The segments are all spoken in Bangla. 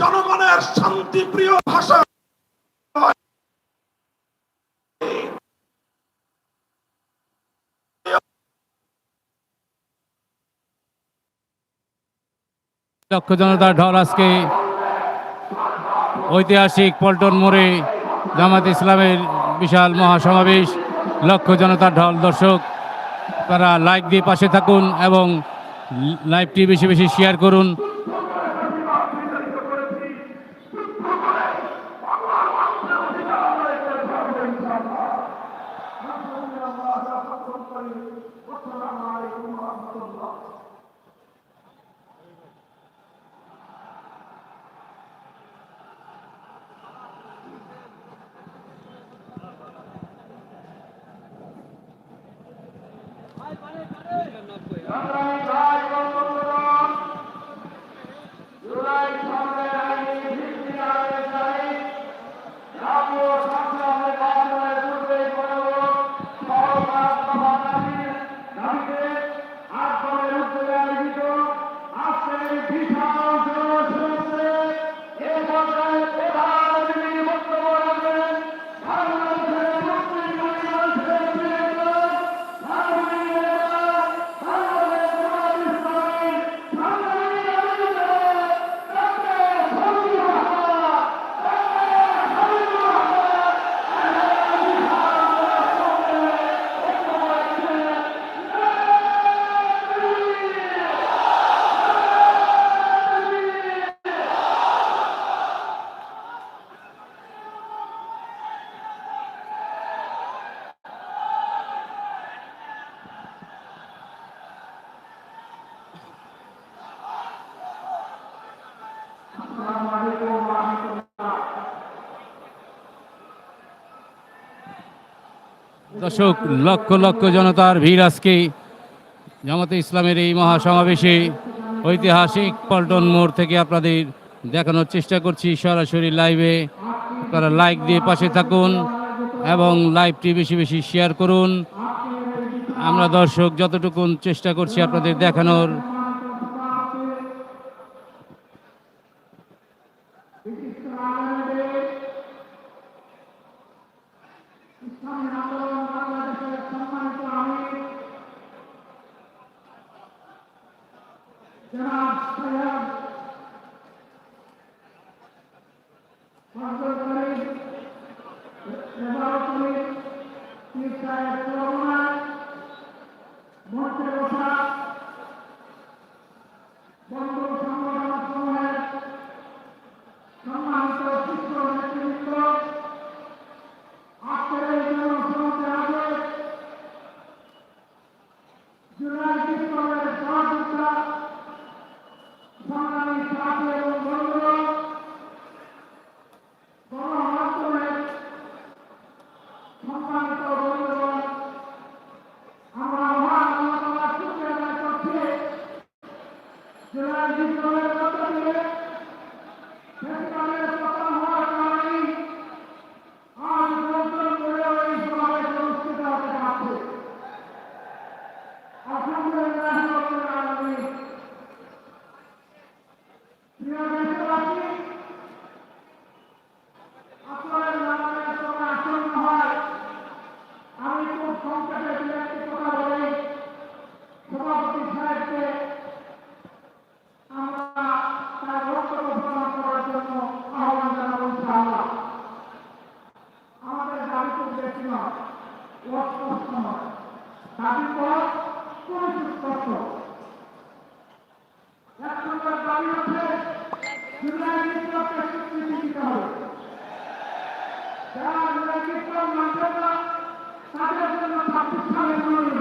জনগণের শান্তিপ্রিয় ভাষা। লক্ষ জনতার ঢল আজকে ঐতিহাসিক পল্টন মোড়ে জামাত ইসলামের বিশাল মহাসমাবেশ। লক্ষ জনতার ঢল, দর্শক, তারা লাইক দিয়ে পাশে থাকুন এবং লাইভটি বেশি বেশি শেয়ার করুন। نسأل الله تقبل قريب والسلام عليكم ورحمة الله দর্শক, লক্ষ লক্ষ জনতার ভিড় আজকে। জামাতে ইসলামের এই মহাসমাবেশে ঐতিহাসিক পল্টন মোড় থেকে আপনাদের দেখানোর চেষ্টা করছি। সরাসরি লাইভে আপনারা লাইক দিয়ে পাশে থাকুন এবং লাইভটি বেশি বেশি শেয়ার করুন। আমরা দর্শক, যতটুকুন চেষ্টা করছি আপনাদের দেখানোর সভাপতি সাহেবকে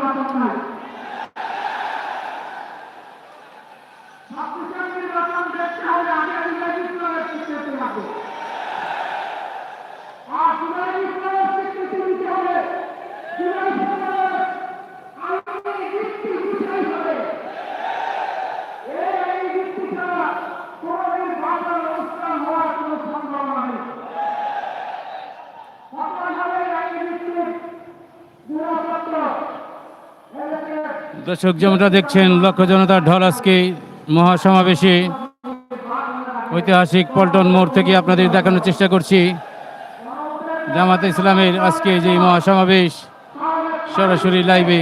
আপনার দর্শক, যেমনটা দেখছেন, লক্ষ জনতা ঢল আজকে মহাসমাবেশে। ঐতিহাসিক পল্টন মোড় থেকে আপনাদের দেখানোর চেষ্টা করছি। জামাতে ইসলামের আজকে যে মহাসমাবেশ, সরাসরি লাইভে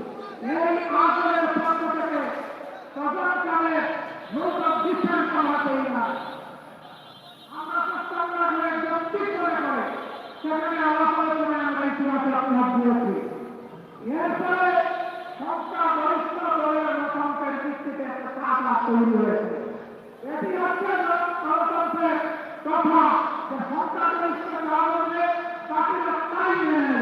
শুনাতে আপনার দিয়েছে এরপরে সবটা বরিষ্ঠ দলের মতামতের ভিত্তিতে একটা কাজ তৈরি হয়েছে। এটি হচ্ছে গণতন্ত্রের কথা। যে তাই মেনে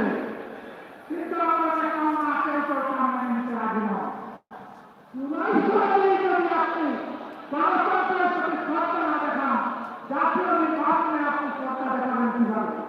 জাতীয় নির্বাচনে আপনি দেখাবেন কীভাবে?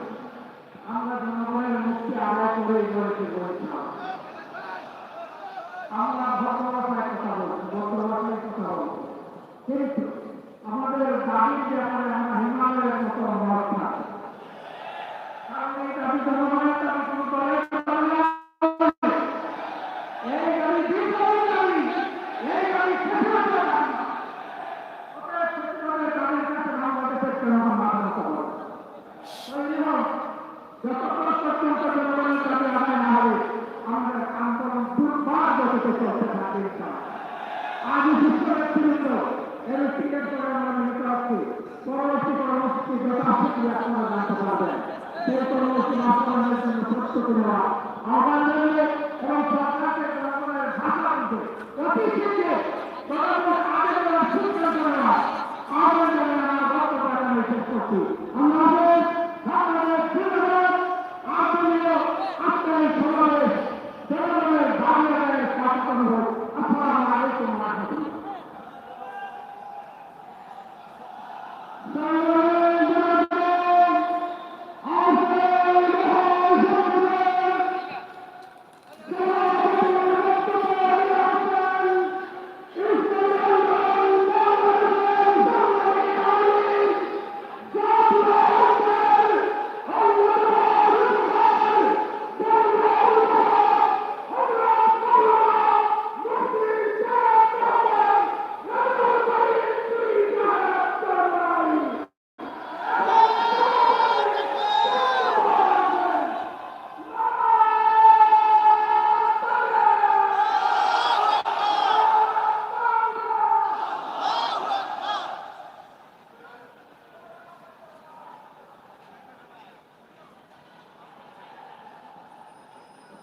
আমরা জনগণের মুক্তি আদায় করে গড়ে আমরা ভদ্রভাষায় কথা বলছি ভদ্রভাষায় কথা বলছি। কিন্তু আমাদের দাবি যে আমরা হিমালয়ের মতো অবস্থা কারণ এই দাবি জনগণের দাবি কোনো দলের Mm-hmm.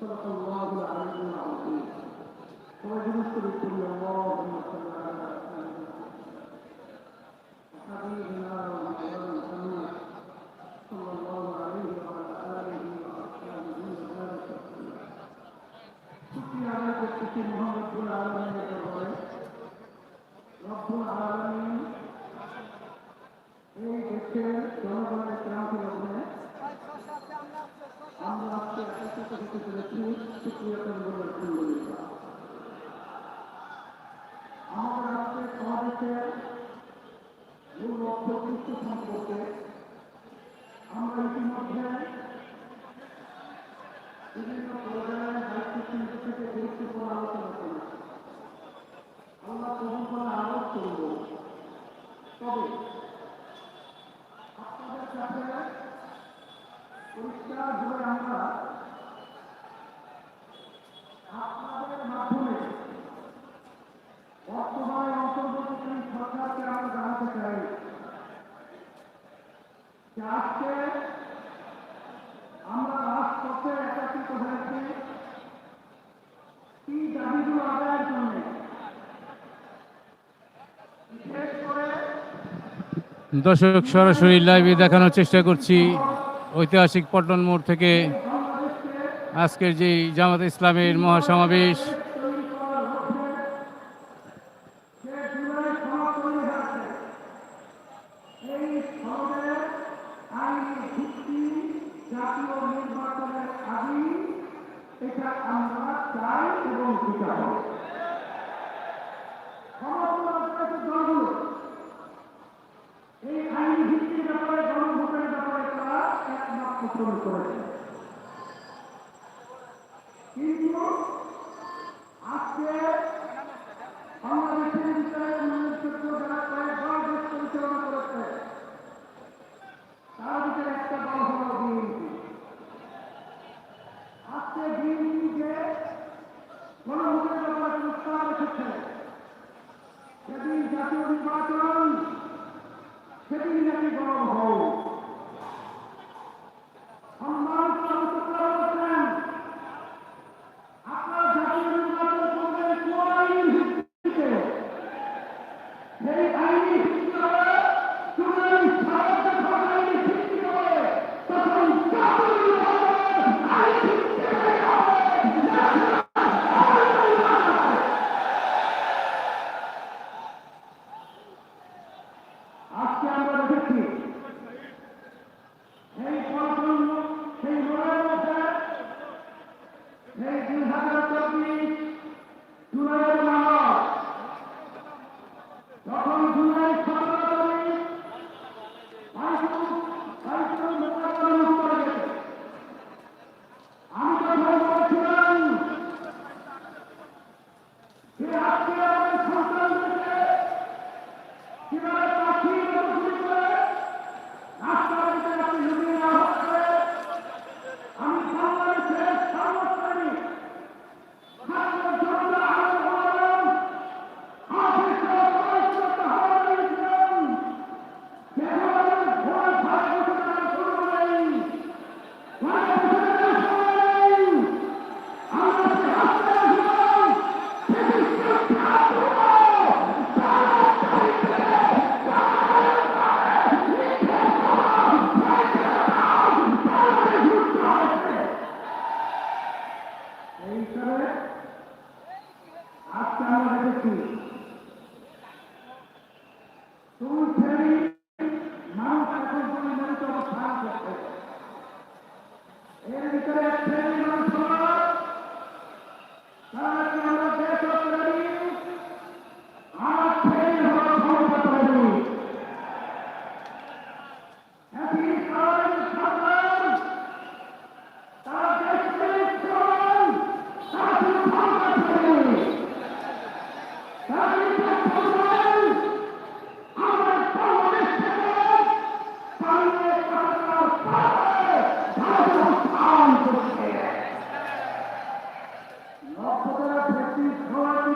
صدق الله العلي العظيم. وجلست بكل الله صل على حبيبنا ومولانا محمد صلى الله عليه وعلى اله واصحابه وبارك وسلم. شكري على قدسك رب العالمين رب العالمين এই দেশের মাধ্যমে সরকারকে আমরা জানাতে চাই আজকে আমরা রাজপথে একত্রিত হয়েছি। কি দাবিগুলো আদায়ের জন্য? দর্শক, সরাসরি লাইভে দেখানোর চেষ্টা করছি ঐতিহাসিক পল্টন মোড় থেকে। আজকের যে জামাত ইসলামের মহাসমাবেশ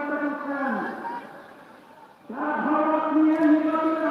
করেছেন। তা ভারত নিয়ে নির্বাচন